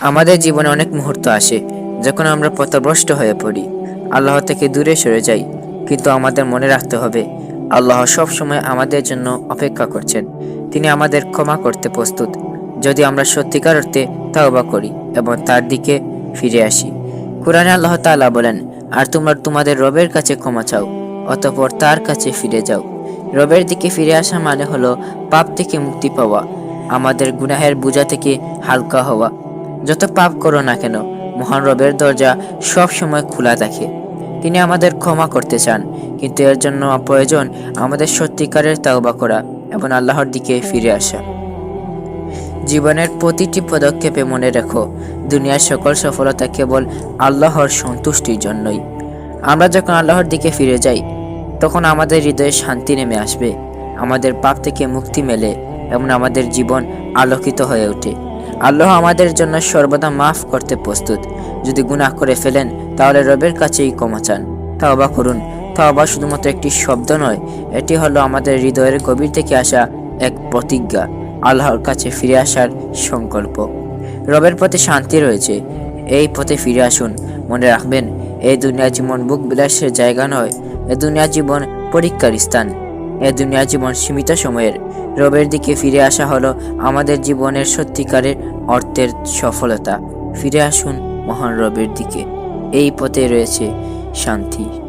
আমাদের জীবনে অনেক মুহূর্ত আসে যখন আমরা পথভ্রষ্ট হয়ে পড়ি। আল্লাহ থেকে দূরে সরে যাই, কিন্তু আমাদের মনে রাখতে হবে, আল্লাহ সব সময় আমাদের জন্য অপেক্ষা করছেন। তিনি আমাদের ক্ষমা করতে প্রস্তুত। যদি আমরা সত্যিকার অর্থে তাওবা করি এবং তার দিকে ফিরে আসি। কোরআনে আল্লাহ তাআলা বলেন, আর তোমরা তোমাদের রবের কাছে ক্ষমা চাও, অতঃপর তার কাছে ফিরে যাও। রবের দিকে ফিরে আসা মানে হলো পাপ থেকে মুক্তি পাওয়া, আমাদের গুনাহের বোঝা থেকে হালকা হওয়া। যত পাপ করো না কেন, মহান রবের দরজা সব সময় খোলা থাকে। তিনি আমাদের ক্ষমা করতে চান, কিন্তু এর জন্য প্রয়োজন আমাদের সত্যিকারের তাওবা করা এবং আল্লাহর দিকে ফিরে আসা। জীবনের প্রতিটি পদক্ষেপে মনে রেখো, দুনিয়ার সকল সফলতা কেবল আল্লাহর সন্তুষ্টির জন্যই। আমরা যখন আল্লাহর দিকে ফিরে যাই, তখন আমাদের হৃদয়ে শান্তি নেমে আসবে, আমাদের পাপ থেকে মুক্তি মেলে এবং আমাদের জীবন আলোকিত হয়ে ওঠে। আল্লাহ আমাদের জন্য সর্বদা মাফ করতে প্রস্তুত। যদি গুনাহ করে ফেলেন, তাহলে রবের কাছেই ক্ষমা চান। তাওবা করুন। তাওবা শুধুমাত্র একটি শব্দ নয়, এটি হলো আমাদের হৃদয়ের গভীর থেকে আসা এক প্রতিজ্ঞা, আল্লাহর কাছে ফিরে আসার সংকল্প। রবের পথে শান্তি রয়েছে। এই পথে ফিরে আসুন। মনে রাখবেন, এই দুনিয়া জীবন বুক বিলাসের জায়গা নয়, এ দুনিয়া জীবন পরীক্ষার স্থান। এ দুনিয়া জীবন সীমিত সময়ের। রবের দিকে ফিরে আসা হলো আমাদের জীবনের সত্যিকারের অর্থের সফলতা। ফিরে আসুন মহান রবের দিকে। এই পথে রয়েছে শান্তি।